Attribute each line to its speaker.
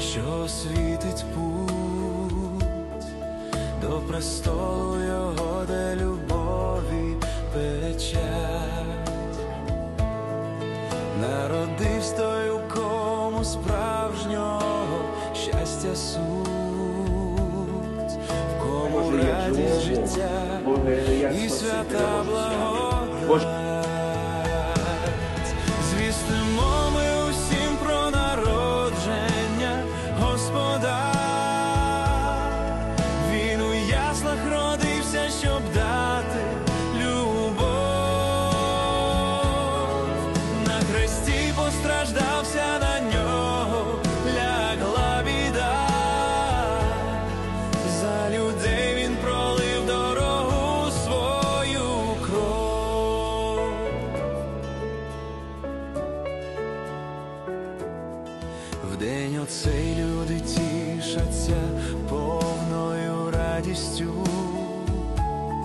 Speaker 1: що світить путь до престолу його, де любові печать. Народився той, у кому справжнього щастя суть, в кому радість життя і свята благодать. Постраждався на нього, лягла біда. За людей він пролив дорогу свою кров. Вдень оцей люди тішаться повною радістю.